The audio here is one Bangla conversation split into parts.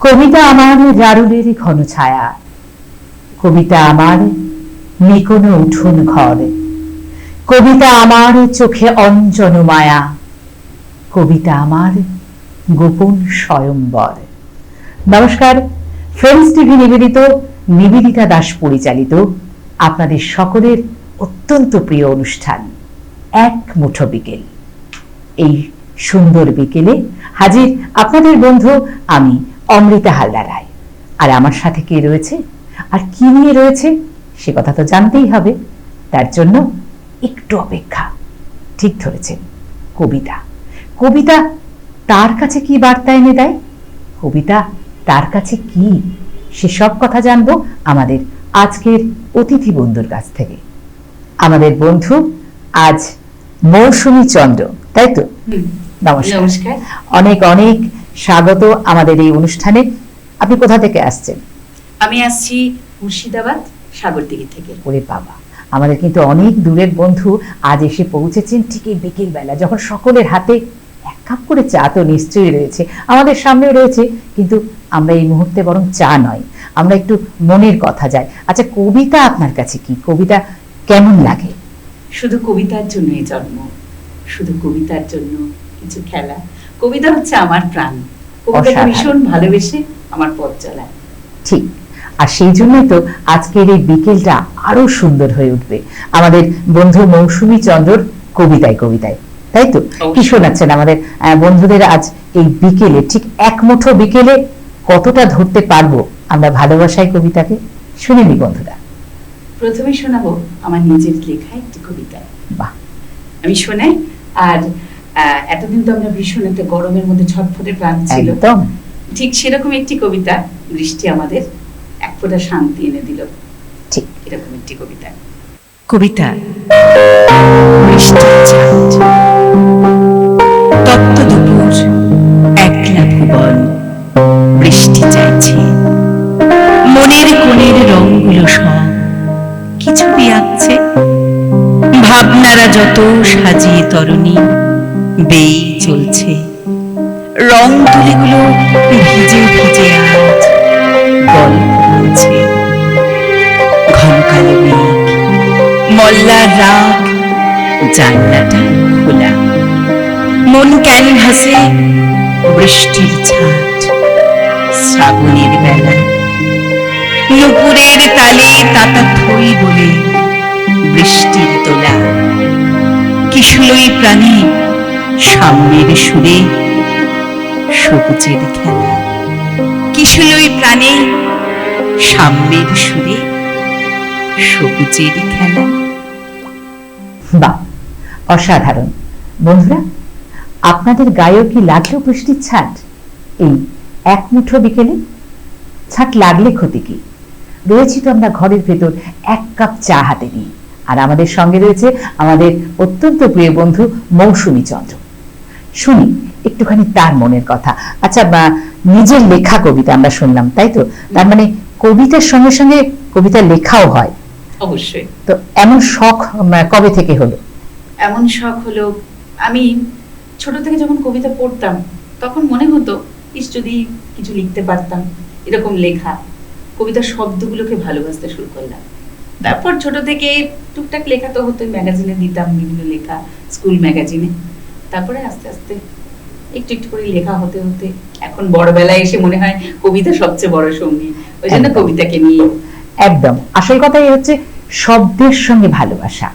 কবিতা আমার রারুলের ঘন ছায়া। কবিতা আমার নিকোন উঠোন ঘর। কবিতা আমার চোখে অঞ্জন মায়া। কবিতা আমার গোপন স্বয়ম্বর। নমস্কার, ফ্রেন্ডস টিভি নিবেদিত নিবেদিতা দাস পরিচালিত আপনাদের সকলের অত্যন্ত প্রিয় অনুষ্ঠান, এক মুঠো বিকেল। এই সুন্দর বিকেলে হাজির আপনাদের বন্ধু আমি অমৃতা হালদার রায়। আর আমার সাথে কে রয়েছে? আর কি নিয়ে রয়েছে? সে কথা তো জানতেই হবে। তার জন্য একটু অপেক্ষা। ঠিক ধরেছেন কবিতা। কবিতা তার কাছে কি বার্তা এনে দেয়? কবিতা তার কাছে কি? সেসব কথা জানব আমাদের আজকের অতিথি বন্ধুর কাছ থেকে। আমাদের বন্ধু আজ মৌসুমী চন্দ্র তাই তো? নমস্কার। নমস্কার। অনেক অনেক স্বাগত আমাদের এই অনুষ্ঠানে। আপনি কোথা থেকে আসছেন? আমি আসছি মুর্শিদাবাদ সাগরদিঘি থেকে। ওরে বাবা আমাদের কিন্তু অনেক দূরের বন্ধু আজ এসে পৌঁছেছেন ঠিক এই বিকেল বেলা যখন সকলের হাতে এক কাপ করে চা তো নিশ্চয়ই রয়েছে আমাদের সামনেও রয়েছে কিন্তু আমরা এই মুহূর্তে বরং চা নয় আমরা একটু মনের কথা যাই। আচ্ছা কবিতা আপনার কাছে কি? কবিতা কেমন লাগে? শুধু কবিতার জন্যই জন্ম শুধু কবিতার জন্য কিছু খেলা কবিতা হচ্ছে আমার প্রাণ। অসাধারণ। ভীষণ ভালোবেসে আমার পথ চলায়। ঠিক। আর সেই জন্যই তো আজকের এই বিকেলটা আরও সুন্দর হয়ে উঠবে। আমাদের বন্ধু মৌসুমী চন্দ্রর কবিতায় কবিতায়। তাই তো? কি শোনাচ্ছেন আমাদের বন্ধুদের আজ এই বিকেলে ঠিক এক মুঠো বিকেলে কতটা ধরতে পারব আমরা ভালোবাসাই কবিতাকে? শুনে নি বন্ধুরা। প্রথমে শোনাবো আমার নিজের লেখা একটি কবিতা। বাহ। আমি শোনাই আর এতদিন তো আমরা ভীষণ একটা গরমের মধ্যে ছটফটে প্রাণ ছিল। ঠিক সেরকম একটি কবিতা বৃষ্টি আমাদের এক ফোঁটা শান্তি এনে দিল। ঠিক। এরকম একটি কবিতা। কবিতা। বৃষ্টির ছাট তপ্ত দুপুর একলা ভুবন। বৃষ্টি চাইছে। মনের কোণের রংগুলো সব কি ছবি আঁকছে ভাবনারা যত সাজিয়ে তরণী বেই চলছে। রং তুলিগুলো ভিজে ভিজে আজ গল্প বলছে। ঘন কালো মেঘ, মল্লার রাগ জানলাটা খোলা। মন ক্যানভাসে বৃষ্টির ছাট, শ্রাবণের বেলা। নুপুরের তালে তাতা থই বলে বৃষ্টির তোলা। কিশলই প্রাণী সামনের সুরে সবুজের খেলা। কিশলই প্রাণী? সামনের সুরে সবুজের খেলা। বাহ অসাধারণ। বন্ধুরা আপনাদের গায়েও কি লাগল বৃষ্টির ছাট? এই এক মুঠো বিকেলে? ছাট লাগলে ক্ষতি কি? রয়েছি তো আমরা ঘরের ভেতর এক কাপ চা হাতে নিয়ে। আর আমাদের সঙ্গে রয়েছে আমাদের অত্যন্ত প্রিয় বন্ধু মৌসুমী চন্দ্র। শুনি একটুখানি তার মনের কথা। আচ্ছা নিজের লেখা কবিতা আমরা শুনলাম তাই তো? তার মানে কবিতার সঙ্গে সঙ্গে কবিতা লেখাও হয়। অবশ্যই। তো এমন শখ কবে থেকে হলো? এমন শখ হলো আমি ছোট থেকে যখন কবিতা পড়তাম তখন মনে হতো ইস যদি কিছু লিখতে পারতাম এরকম লেখা। কবিতার শব্দগুলোকে ভালোবাসতে শুরু করলাম। তারপর ছোট থেকে টুকটাক লেখা তো হতো ম্যাগাজিনে দিতাম বিভিন্ন লেখা স্কুল ম্যাগাজিনে। তারপরে আস্তে আস্তে একটু একটু করে লেখা হতে হতে এখন বড়বেলায় এসে মনে হয় কবিতা সবচেয়ে বড় সঙ্গী। ওই জন্য কবিতাকে নিয়ে একদম। আসল কথাই হচ্ছে শব্দের সঙ্গে ভালোবাসা।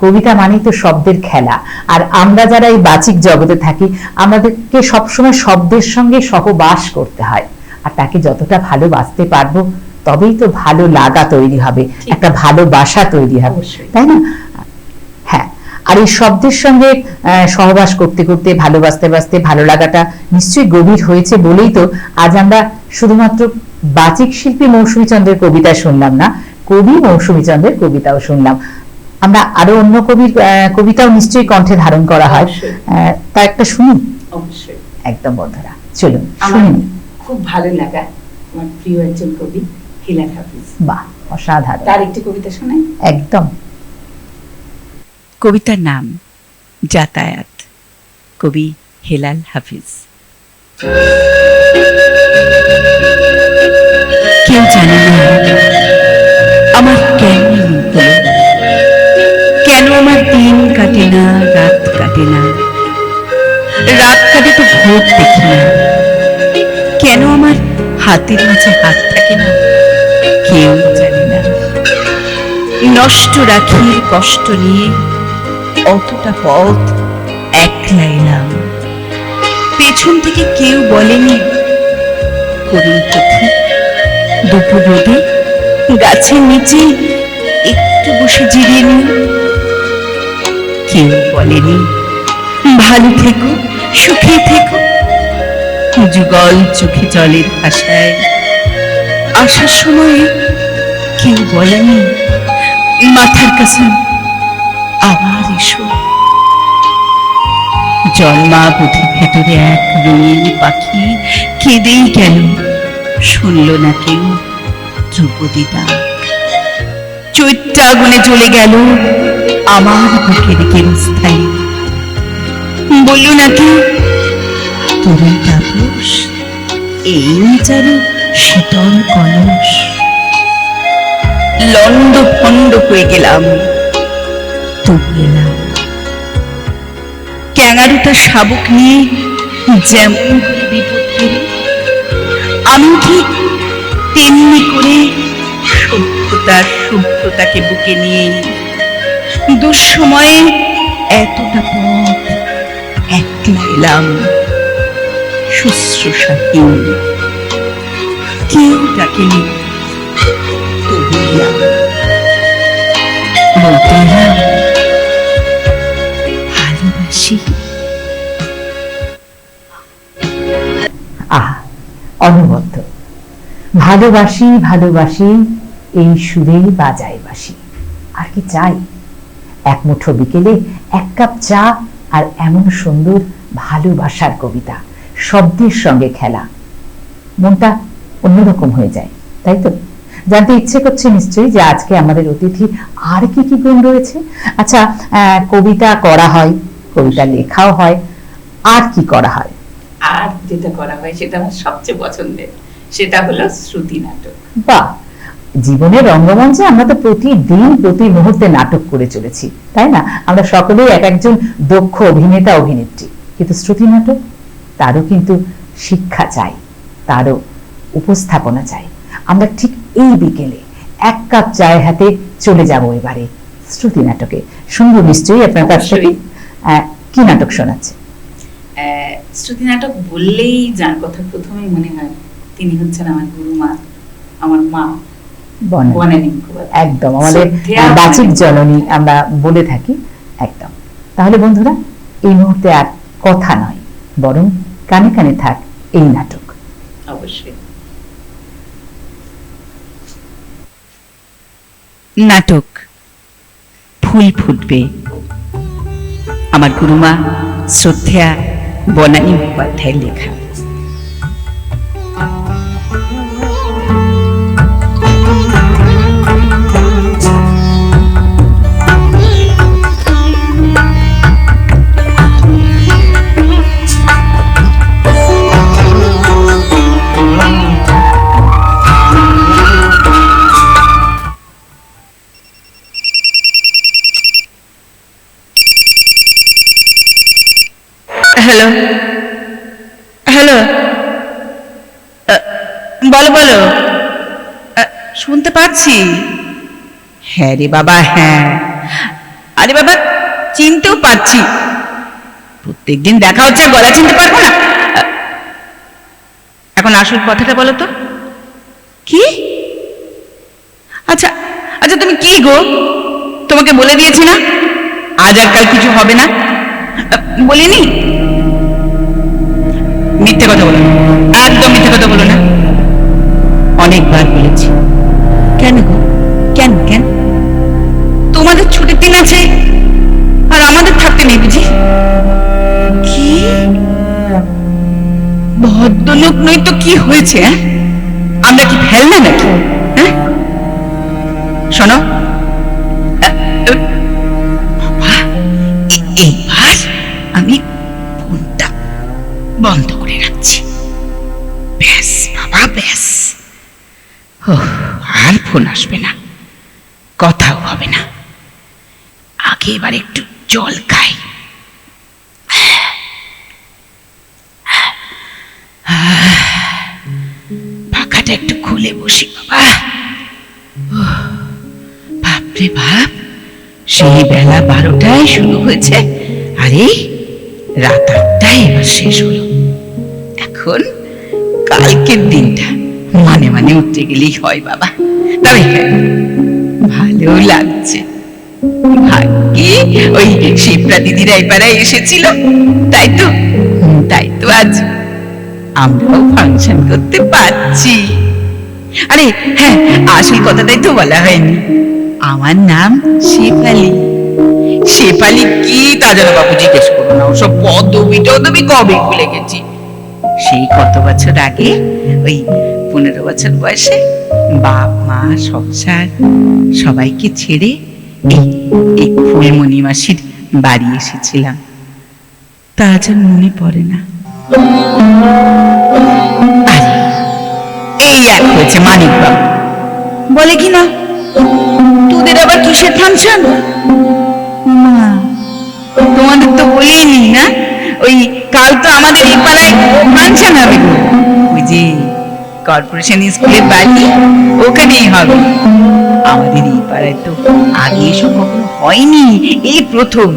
কবিতা মানেই তো শব্দের খেলা। আর আমরা যারা এই বাচিক জগতে থাকি আমাদেরকে সবসময় শব্দের সঙ্গে সহবাস করতে হয়। আর তাকে যতটা ভালোবাসতে পারব তবেই তো ভালো লাগা তৈরি হবে একটা ভালোবাসা তৈরি হবে। তাই না? আর এই শব্দের সঙ্গে সহবাস করতে করতে ভালোবাসতে বাসতে ভালো লাগাটা নিশ্চয়ই গভীর হয়েছে বলেই তো আজ আমরা শুধুমাত্র বাচিক শিল্পী মৌসুমী চন্দ্রের কবিতা শুনলাম না কবি মৌসুমী চন্দ্রের কবিতাও শুনলাম। আমরা আরও অন্য কবির কবিতাও নিশ্চয়ই কণ্ঠে ধারণ করা হয়। আহ, তা একটা শুনি? অবশ্যই। একদম বন্ধুরা চলুন শুনি। খুব ভালো লাগা আমার প্রিয় একজন কবি হিলাল হাফিজ। বাহ অসাধারণ। তার একটি কবিতা শোনাই? একদম। কবিতার নাম, যাতায়াত। কবি হেলাল হাফিজ। কেউ জানে না আমার কেন কেন আমার দিন কাটে না, রাত কাটে না? রাত কাটে তো ভোর দেখি না। কেন আমার হাতের মাঝে হাত থাকে না? কেউ জানে না। নষ্ট রাখি কষ্ট নিয়ে অতটা পথ একলা এলাম পেছন থেকে কেউ বলেনি করুণ পথে দুপুর রোদে গাছের নিচে একটু বসে জিরিয়ে নিই কেউ বলেনি, ভালো থেকো, সুখে থেকো। যুগল চোখে জলের ভাষায় আসার সময় কেউ বলেনি, মাথার কাছে আবার এসো। জন্মা বুধি ভেতরে এক রঙিন পাখি কেঁদেই গেল। শুনল না কেউ ধ্রুপদী ডাক। চৈত্র আগুনে জ্বলে গেল আমার বুকের কেরস্থায়ী বলল নাকি তরুণ তাপস এই চারু শীতল কলস। লন্ড ভণ্ড হয়ে গেলাম। তবু এলাম। ক্যাঙারুটা শাবক নিয়ে যেমন বিপদ পেরে আমি ঠিক তেমনি করে সভ্যতার সভ্যতাকে বুকে নিয়ে দুঃসময়ে এতটা পথ একলা এলাম শুশ্রূষাহীন কেউ ডাকেনি তবু বলতে এলাম ভালোবাসি আহা, অনবদ্য। ভালোবাসি ভালোবাসি, এই সুরেই বাজায় বাসি আর কি চাই? এক মুঠো বিকেলে এক কাপ চা আর এমন সুন্দর ভালোবাসার কবিতা, শব্দের সঙ্গে খেলা। মনটা অন্যরকম হয়ে যায়, তাই তো? জানতে ইচ্ছে করছে নিশ্চয়ই যে আজকে আমাদের অতিথি আর কি কি গুণ রয়েছে? আচ্ছা কবিতা করা হয়। কবিতা লেখাও হয় আর কি করা হয়? আর যেটা করা হয় সেটা আমার সবচেয়ে পছন্দের সেটা হলো শ্রুতি নাটক। বা জীবনের রঙ্গমঞ্চে আমরা তো প্রতিদিন প্রতি মুহূর্তে নাটক করে চলেছি তাই না? আমরা সকলেই এক একজন দক্ষ অভিনেতা অভিনেত্রী। কিন্তু শ্রুতি নাটক তারও কিন্তু শিক্ষা চাই তারও উপস্থাপনা চাই। আমরা ঠিক এই বিকেলে এক কাপ চায়ের হাতে চলে যাব এবারে শ্রুতি নাটকে। শুনব নিশ্চয়ই আপনার কাছ থেকে। কি নাটক শোনাচ্ছে? শ্রুতি নাটক বললেই যার কথা প্রথমেই মনে হয় তিনি হচ্ছেন আমার আমার মা বর্ণনা বনানী একদম আমাদের বাচিক জননী আমরা বলে থাকি একদম। তাহলে বন্ধুরা এই মুহূর্তে আর কথা নয় বরং কানে কানে থাক এই নাটক। অবশ্যই। নাটক ফুল ফুটবে। আমার গুরুমা শ্রদ্ধা বনানী মুখোপাধ্যায়ের লেখা। হ্যাঁ রে বাবা হ্যাঁ। আরে বাবা, চিনতেও পারছি। প্রত্যেকদিন দেখা হচ্ছে গলা চিনতে পারব না। এখন আসল কথাটা বলো তো। কি? আচ্ছা আচ্ছা তুমি কি গো? তোমাকে বলে দিয়েছি না? আজ আর কাল কিছু হবে না? বলিনি? মিথ্যে কথা বলো। একদম মিথ্যে কথা বলো না। অনেকবার বলেছি। কেন গো? কেন কেন? তোমাদের ছুটির দিন আছে আর আমাদের থাকতে নেই বুঝি? কি? ভদ্রলোক নই তো কি হয়েছে হ্যাঁ? আমরা কি ফেলনা নাকি হ্যাঁ? শোনো আ, আ, এ- এবার আমি ফোনটা বন্ধ করে রাখছি। ব্যাস বাবা ব্যাস। ওহ, আর ফোন আসবে না কথাও হবে না। আজকে এবার একটু জল খাই। পাখাটা একটু খুলে বসি, বাবা। বাপরে বাপ, সেই বেলা বারোটায় শুরু হয়েছে। আরে, রাত আটটায় এবার শেষ হলো। এখন কালকের দিনটা মানে মানে উঠতে গেলেই হয়, বাবা। তবে হ্যাঁ, ভালো লাগছে। ভাগ্যে ওই শিপ্রা দিদিরা এপাড়ায় এসেছিল। তাই তো? তাই তো আজ আমরাও ফাংশন করতে পারছি। আরে হ্যাঁ আসল কথাটাই তো বলা হয়নি। আমার নাম শেফালি। শেফালি কি তা যেন বাবু জিজ্ঞেস করো না, ওসব পদবি টদবি কবে ভুলে গেছি। সেই কত বছর আগে, ওই পনেরো বছর বয়সে বাপ, মা, সংসার সবাইকে ছেড়ে এই ফুলমণি মাসির বাড়ি এসেছিলাম। তা আজ আর মনে পড়ে না। এই এক হয়েছে মানিক বাবু বলে কি না? তোদের আবার কিসের ফাংশন? মা, তোমাদের তো বলিনি না? ওই কাল তো আমাদের এই পাড়ায় ফাংশন হবে ওই যে, কর্পোরেশন স্কুলের বাড়ি, ওখানেই হবে। আমাদের এই পাড়ায় তো আগে এসব কখনো হয়নি, এই প্রথম।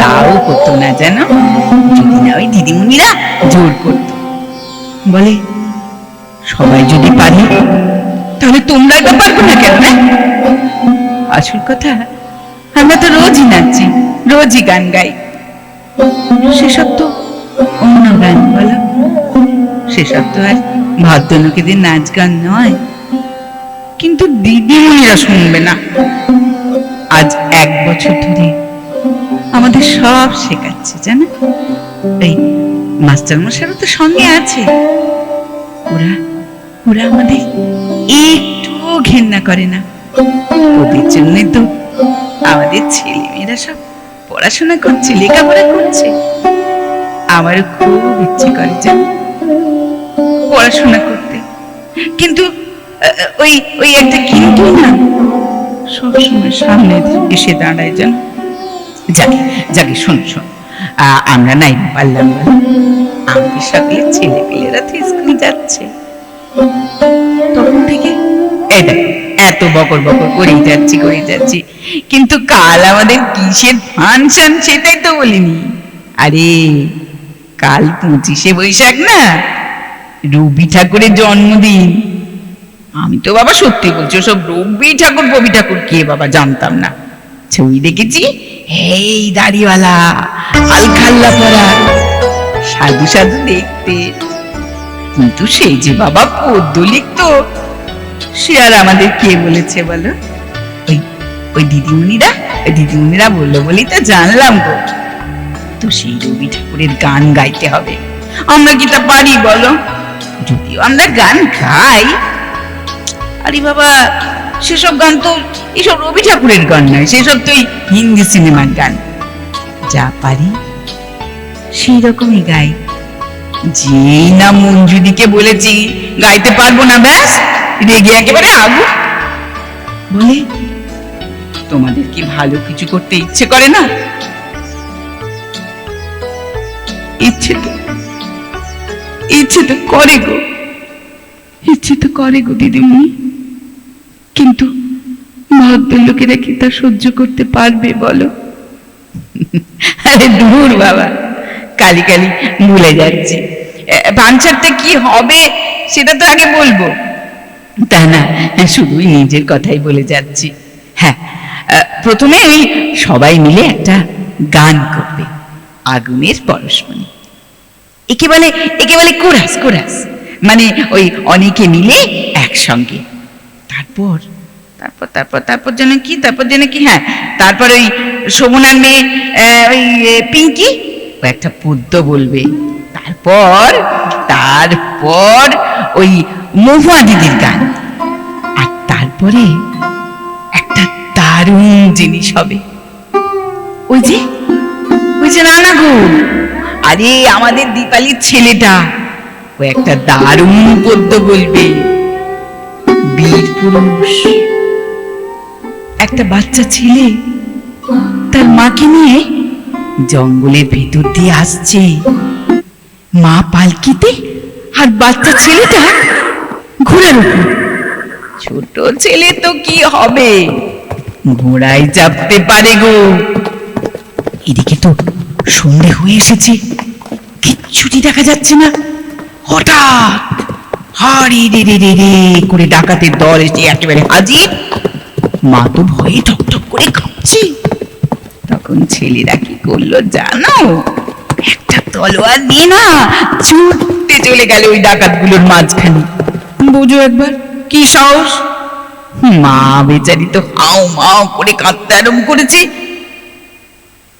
তাও করতো না জানো যদি না ওই দিদিমণিরা জোর করতো। বলে, সবাই যদি পারি, তাহলে তোমরা এটা পারব না কেন আসল কথা, আমরা তো রোজই নাচছি রোজই গান গাই। সেসব তো অন্য গান বলো। সেসব তো আর ভদ্রলোকেদের নাচ গান নয়। কিন্তু দিদিমণিরা শুনবে না। আজ এক বছর ধরে আমাদের সব শেখাচ্ছে, জানো? এই মাস্টার তো সঙ্গে আছে। ওরা ওরা আমাদের একটুও ঘেন্না করে না। ওদের জন্য তো আমাদের ছেলে মেয়েরা সব পড়াশোনা করছে, লেখাপড়া করছে। আমারও খুব ইচ্ছে করে, জানো? পড়াশোনা করতে। কিন্তু ওই ওই একটা না? সবসময় সামনে এসে দাঁড়ায় যেন। যাকে যাকে, শোন শোন। আমরা নাই পারলাম না। আমাদের সকলে তো স্কুলে যাচ্ছে। তখন থেকে এই এত বকর বকর করেই যাচ্ছি করেই যাচ্ছি। কিন্তু কাল আমাদের কিসের ফাংশন সেটাই তো বলিনি। আরে, কাল পঁচিশে বৈশাখ না? রবি ঠাকুরের জন্মদিন। আমি তো বাবা সত্যি বলছি, ওসব রবি ঠাকুর, কবি ঠাকুর, কে বাবা জানতাম না। ছবি দেখেছি? এই দাড়িওয়ালা, আলখাল্লা পরা, সাধু সাধু দেখতে। কিন্তু সেই যে বাবা পদ্য লিখতো, সে আর আমাদের কে বলেছে বলো? ওই ওই দিদিমণিরা ওই দিদিমণিরা বলল বলেই তো জানলাম গো। তো সেই রবি ঠাকুরের গান গাইতে হবে। আমরা কি তা পারি বলো? যদিও আমরা গান গাই আরে বাবা, সেসব গান তো, এসব রবি ঠাকুরের গান নয়, সেসব তো হিন্দি সিনেমার গান। যা পারি সেই রকমই গাই। যেই না মঞ্জুদিকে বলেছি, গাইতে পারব না, ব্যাস, রেগে একেবারে আগু বলে, তোমাদের কি ভালো কিছু করতে ইচ্ছে করে না? ইচ্ছে তো ইচ্ছে তো করে গো, ইচ্ছে তো করে গো, দিদিমণি। কিন্তু ভদ্রলোকেরা কি তা সহ্য করতে পারবে, বলো? আরে দূর বাবা, কালি কালি ভুলে যাচ্ছি। পাঞ্চারটা কি হবে সেটা তো আগে বলব। তা না শুধুই নিজের কথাই বলে যাচ্ছি। হ্যাঁ প্রথমে ওই সবাই মিলে একটা গান করবে, আগুনের পরশমণি। একে বলে একে বলে কোরাস কোরাস। মানে ওই অনেকে মিলে একসঙ্গে তারপর? তারপর তারপর তারপর যেন কি? তারপর যেন কি? হ্যাঁ তারপর ওই শোভনার মেয়ে ওই পিঙ্কি? ও একটা পদ্য বলবে। তারপর তারপর ওই মহুয়া দিদির গান। আর তারপরে একটা দারুণ জিনিস হবে। ওই যে ওই যে রানা গো। আরে, আমাদের দীপালির ছেলেটা। ও একটা দারুণ পদ্য বলবে। বীর পুরুষ। একটা বাচ্চা ছেলে, তার মাকে নিয়ে জঙ্গলের ভেতর দিয়ে আসছে। মা পালকিতে আর বাচ্চা ছেলেটা ঘোড়ার উপর। ছোট ছেলে তো কি হবে? ঘোড়ায় চাপতে পারে গো। এদিকে তো সন্ধে হয়ে এসেছে। কিচ্ছুটি দেখা যাচ্ছে না। হঠাৎ করে ডাকাতের দল এসে একেবারে হাজির। মা তো ভয়ে ঠকঠক করে কাঁপছে। তখন ছেলেরা কি করল জানো? একটা তলোয়ার নিয়ে না ছুটতে চলে গেল ওই ডাকাতগুলোর মাঝখানে। বুঝো একবার, কি সাহস? মা বেচারি তো হাও মাও করে কাঁদতে আরম্ভ করেছে।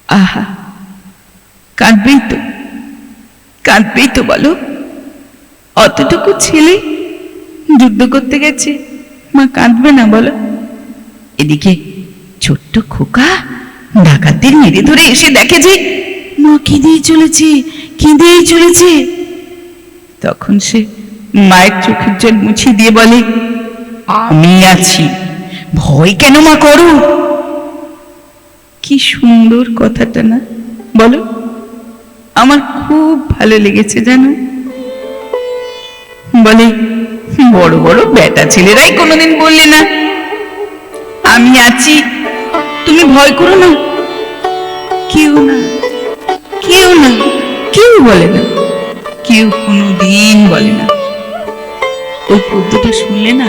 আহা, কাঁদবেই তো কাঁদবেই তো বলো। অতটুকু ছেলে? যুদ্ধ করতে গেছে। মা কাঁদবে না, বলো। এদিকে ছোট্ট খোকা ডাকাতদের মেরে ধরে এসে দেখে যে মা কেঁদেই চলেছে কেঁদেই চলেছে। তখন সে মায়ের চোখের জল মুছিয়ে দিয়ে বলে, আমি আছি। ভয় কেন মা করো? কি সুন্দর কথাটা না, বলো। আমার খুব ভালো লেগেছে জানো? বলে, বড় বড় বেটা ছেলেরাই কোনোদিন বললে না। আমি আছি, তুমি ভয় করো না। কেউ না কেউ না, কেউ বলে না, কেউ কোনোদিন বলে না। ওই পদ্যটা শুনলে না,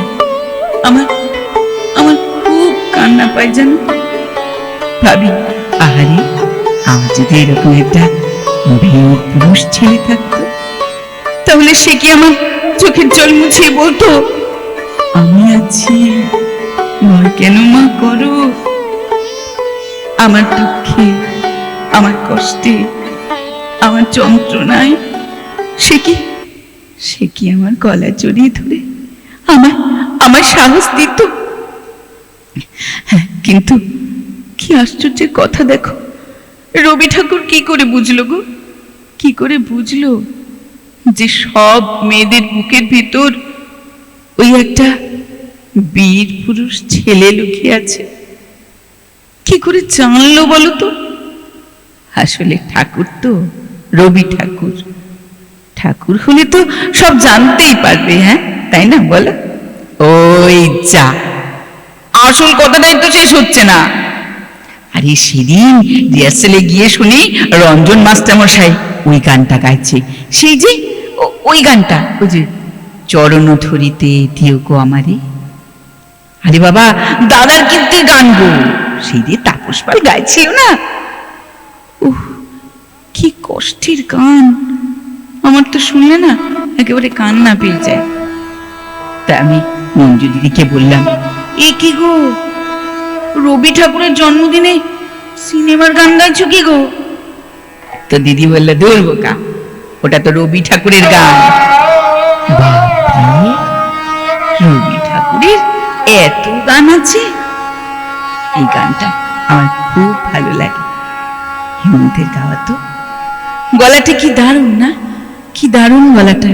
আমার আমার খুব কান্না পায় জানো। ভাবি, আহারে, আমার যদি এরকম একটা বীর পুরুষ ছেলে থাকতো, তাহলে সে কি আমার চোখের জল মুছিয়ে বলতো আমি আছি ভয় কেন মা করো? আমার দুঃখে আমার কষ্টে আমার যন্ত্রণায় সে কি সে কি আমার গলা জড়িয়ে ধরে আমার আমার সাহস দিত? হ্যাঁ, কিন্তু কি আশ্চর্যের কথা দেখো রবি ঠাকুর কি করে বুঝলো গো? কি করে বুঝলো? যে সব মেয়েদের বুকের ভেতর ওই একটা বীর পুরুষ ছেলে লুকিয়ে আছে। কি করে জানলো বলো তো? আসলে ঠাকুর তো রবি ঠাকুর। ঠাকুর হলে তো সব জানতেই পারবে হ্যাঁ? তাই না বলো? ওই যা। আসল কথাটাই তো শেষ হচ্ছে না। আরে সেদিন রিহার্সেলে গিয়ে শুনি রঞ্জন মাস্টারমশাই ওই গানটা গাইছে। সেই যে ওই গানটা, ওই যে, চরণ ধরিতে দিও গো আমারে। আরে বাবা, দাদার কিন্তু গান গো। সেই যে তাপস পাল গাইছিল না। উহ, কি কষ্টের গান। আমার তো শুনলে না, একেবারে কান্না পেয়ে যায়। তা আমি মঞ্জু দিদিকে বললাম, এ কি গো? রবি ঠাকুরের জন্মদিনে সিনেমার গান গাইছো কি গো? তো দিদি বলল দূর বোকা ওটা তো রবি ঠাকুরের গান। রবি ঠাকুরের এত গান আছে। এই গানটা আমার খুব ভালো লাগে। হেমন্তের গাওয়া তো। গলাটা কি দারুণ না? কি দারুণ গলাটা।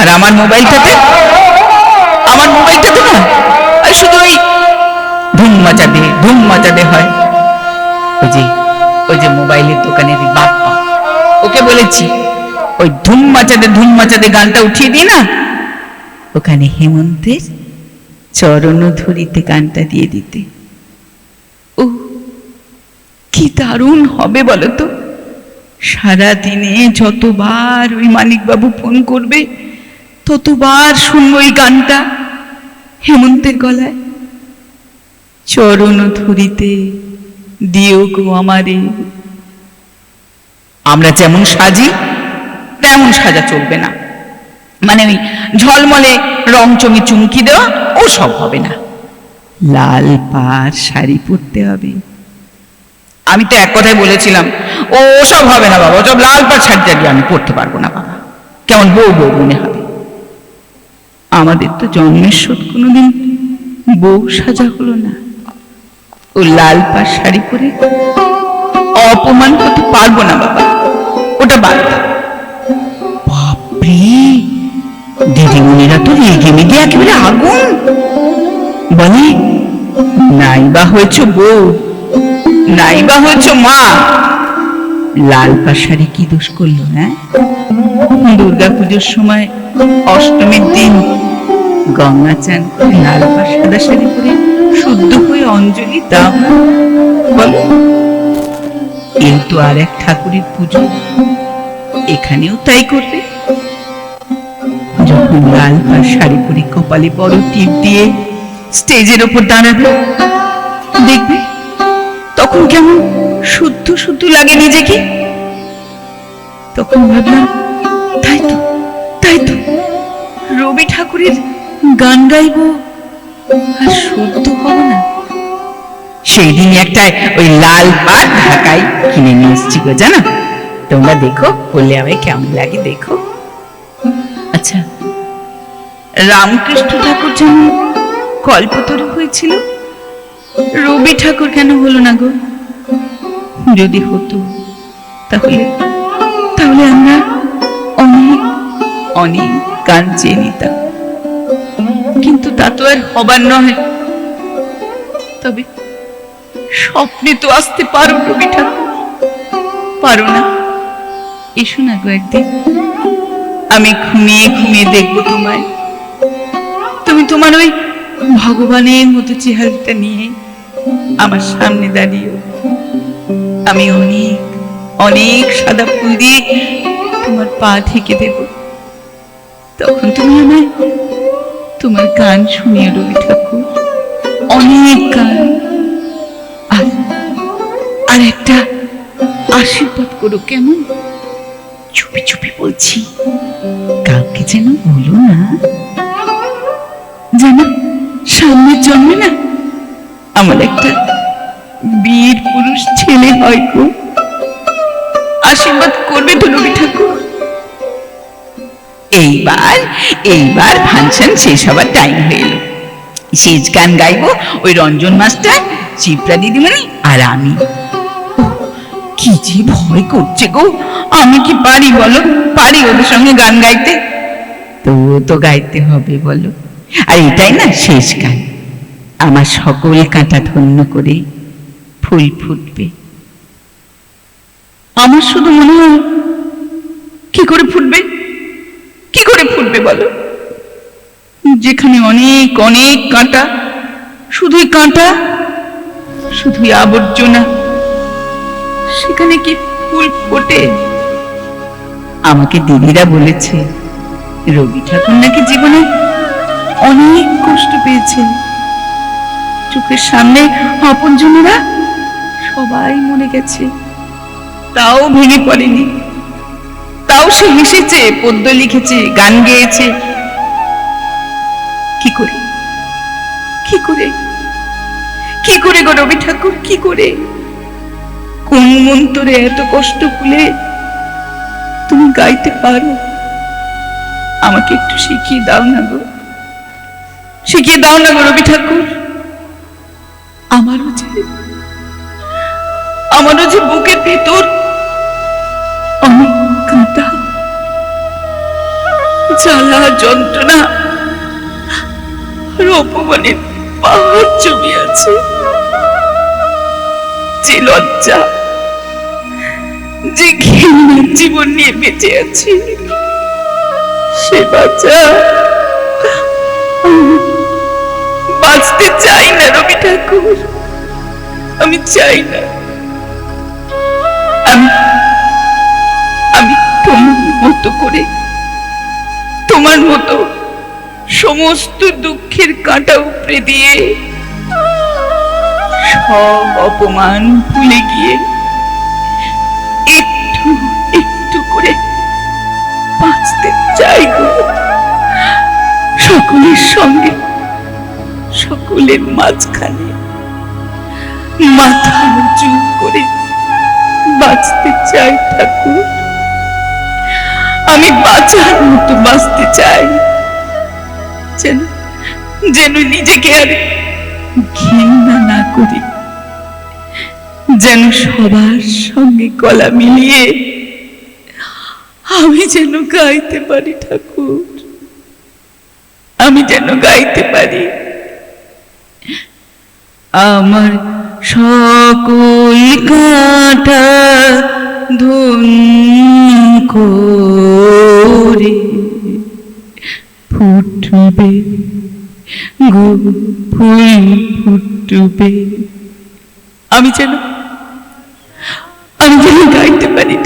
আর আমার মোবাইলটাতে? আমার মোবাইলটাতে না? আর শুধু ওই ধুম মাচাতে ধুম মাচাতে হয়। ওই যে ওই যে মোবাইলের দোকানের বাপ্পা। ওকে বলেছি, ওই ধুম মাচাতে ধুম মাচাতে গানটা উঠিয়ে দিই না? ওখানে হেমন্তের চরণ ধরিতে গানটা দিয়ে দিতে। ও কি দারুণ হবে বলো তো সারা দিনে যতবার ওই মানিকবাবু ফোন করবে, ততবার শুনব ওই গানটা হেমন্তের গলায়। চরণ ধরিতে দিও গো আমারে আমরা যেমন সাজি তেমন সাজা চলবে না। মানে ওই ঝলমলে রং চঙে চুমকি দেওয়া ও সব হবে না। লাল পাড় শাড়ি পরতে হবে। আমি তো এক কথাই বলেছিলাম ও সব হবে না বাবা ওসব লাল পাড় শাড়ি টাড়ি আমি পরতে পারব না বাবা। কেমন বউ বউ মনে হবে। আমাদের তো জন্মের শোধ কোনোদিন বউ সাজা হলো না। ও লাল পাড় শাড়ি পরে অপমান করতে পারব না বাবা। ওটা বাদ। বাপরে, দিদিমণিরা তো রেগে মেগে একেবারে আগুন। বলে, নাইবা হয়েছ বউ, নাইবা হয়েছ মা। লাল পাশারি কি দোষ করল হ্যাঁ? দুর্গা পুজোর সময় অষ্টমীর দিন গঙ্গা চান লাল সাদা শাড়ি পরে শুদ্ধ হয়ে অঞ্জলি দাও বলো। এই তো আর এক ঠাকুরের পুজো এখানেও তাই করবে। যখন লাল পাড় শাড়ি পরে কপালে বড় টিপ দিয়ে স্টেজের ওপর দাঁড়াবে, দেখবে তখন কেমন শুদ্ধ শুদ্ধ লাগে নিজেকে। তখন ভাবলাম তাই তো তাই তো, রবি ঠাকুরের গান গাইবো আর শুদ্ধ হব না। সেই দিন একটা ওই লাল পাট ঢাকাই কিনে নিয়ে এসছি গো, জানো? তোমরা দেখো, বললে আমায় কেমন লাগে, দেখো। আচ্ছা রামকৃষ্ণ ঠাকুর যেমন কল্পতরু হয়েছিল, রবি ঠাকুর কেন হলো না গো? যদি হতো, তাহলে তাহলে আমরা অনেক অনেক গান চেয়ে নিতাম। কিন্তু তা তো আর হবার নয়। তবে স্বপ্নে তো আসতে পারো রবি ঠাকুর পারো না। এসো না গো একদিন। আমি ঘুমিয়ে ঘুমিয়ে দেখব তোমায়। তুমি তোমার ওই ভগবানের মতো চেহারাটা নিয়ে আমার সামনে দাঁড়িয়ে আমি অনেক অনেক সাদা ফুল দিয়ে তোমার পা ঢেকে দেব। তখন তুমি আমায় তোমার গান শুনিয়ে রবি ঠাকুর। অনেক গান। আর একটা আশীর্বাদ করো, কেমন? চুপি চুপি বলছি, কাউকে যেন বলো না। যেন সামনের জন্মে না, আমার একটা বীর পুরুষ ছেলে হয় গো। আশীর্বাদ করবে রবি ঠাকুর। এইবার এইবার ফাংশন শেষ হবার টাইম হয়ে এলো। শেষ গান গাইবো ওই রঞ্জন মাস্টার চিপরা দিদিমণি আর আমি। যে ভয় করছে গো? আমি কি পারি বলো? পারি ওদের সঙ্গে গান গাইতে? তো গাইতে হবে বলো। আর এটাই না শেষ গান। আমার সকল কাঁটা ধন্য করে ফুল ফুটবে। আমার শুধু মনে হয়, কি করে ফুটবে? কি করে ফুটবে বলো? যেখানে অনেক অনেক কাঁটা, শুধুই কাঁটা, শুধুই আবর্জনা। সেখানে কি ফুল ফোটে? আমাকে দিদিরা বলেছে, রবি ঠাকুর নাকি জীবনে অনেক কষ্ট পেয়েছে চোখের সামনে আপনজনেরা সবাই মরে গেছে। তাও ভেঙে পড়েনি। তাও সে হেসেছে, পদ্য লিখেছে, গান গেয়েছে। কি করে? কি করে? কি করে গো রবি ঠাকুর, কি করে? কোন মন্তরে এত কষ্ট ভুলে তুমি গাইতে পারো? আমাকে একটু শিখিয়ে দাও না গো। শিখিয়ে দাও না গো রবি ঠাকুর। আমারও যে আমারও যে বুকের ভেতর অনেক কাঁটা জ্বালা, যন্ত্রণা আর অপমানের পাহাড় জমি আছে। যে লজ্জা যে ঘৃণার জীবন নিয়ে বেঁচে আছি, সে বাচ্চা বাঁচতে চাই না, রবি ঠাকুর। আমি চাই না। আমি আমি তোমার মতো করে, তোমার মতো সমস্ত দুঃখের কাঁটা উপড়ে দিয়ে সব অপমান ভুলে গিয়ে একটু একটু করে বাঁচতে চাই সকলের সঙ্গে, সকলের মাঝখানে মাথা উঁচু করে বাঁচতে চাই ঠাকুর। আমি বাঁচার মতো বাঁচতে চাই, যেন যেন নিজেকে আর ঘৃণা না করি। যেন সবার সঙ্গে গলা মিলিয়ে আমি যেন গাইতে পারি ঠাকুর। আমি যেন গাইতে পারি। আমার সকল কাঁটা ধুন করে ফুটবে, গো ফুল ফুটবে। আমি যেন আমি যেন গাইতে পারি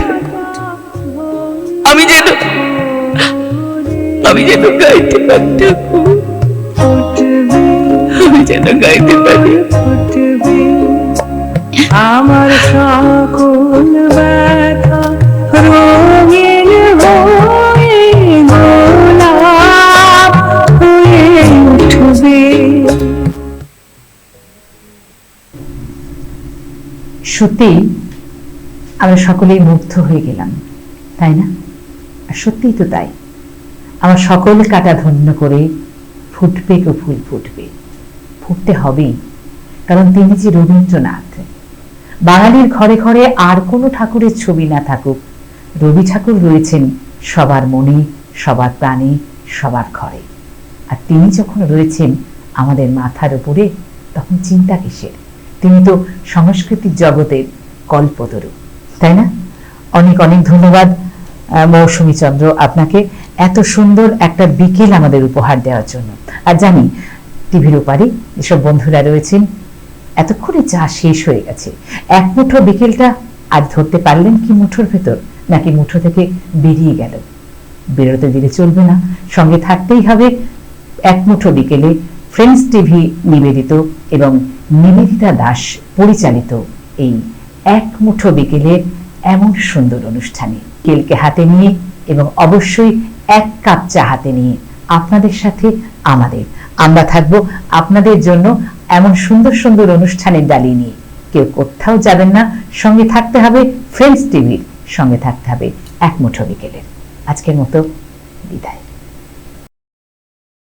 আমি যেন আমি যেন গাইতে পারি ঠাকুর আমি যেন গাইতে পারি আমার সকল ব্যথা রঙিন হয়ে গোলাপ হয়ে উঠবে। সত্যি আমরা সকলেই মুগ্ধ হয়ে গেলাম, তাই না? আর সত্যিই তো তাই। আমার সকল কাটা ধন্য করে ফুটবে গো ফুল ফুটবে। ফুটতে হবেই, কারণ তিনি যে রবীন্দ্রনাথ। বাঙালির ঘরে ঘরে আর কোনো ঠাকুরের ছবি না থাকুক, রবি ঠাকুর রয়েছেন সবার মনে, সবার প্রাণে, সবার ঘরে। আর তিনি যখন রয়েছেন আমাদের মাথার উপরে, তখন চিন্তা কিসের? তিনি তো সংস্কৃতির জগতের কল্পতরু। তাই না? অনেক অনেক ধন্যবাদ মৌসুমী চন্দ্র আপনাকে এত সুন্দর একটা বিকেল আমাদের উপহার দেওয়ার জন্য। আর জানি, টিভির ওপারে যেসব বন্ধুরা রয়েছেন, এতক্ষণে চা শেষ হয়ে গেছে। এক মুঠো বিকেলটা আর ধরতে পারলেন কি মুঠোর ভেতর? নাকি মুঠো থেকে বেরিয়ে গেল? বেরোতে দিলে চলবে না, সঙ্গে থাকতেই হবে এক মুঠো বিকেলে ফ্রেন্ডস টিভি নিবেদিত এবং নিবেদিতা দাস পরিচালিত এই এক মুঠো বিকেলে এমন সুন্দর অনুষ্ঠানে কেলকে হাতে নিয়ে এবং অবশ্যই এক কাপ চা হাতে নিয়ে আপনাদের সাথে আমাদের। আমরা থাকব আপনাদের জন্য এমন সুন্দর সুন্দর অনুষ্ঠানের ডালি নিয়ে। কেউ কোথাও যাবেন না, সঙ্গে থাকতে হবে ফ্রেন্ডস টিভির সঙ্গে থাকতে হবে এক মুঠো বিকেলে। আজকের মতো বিদায়।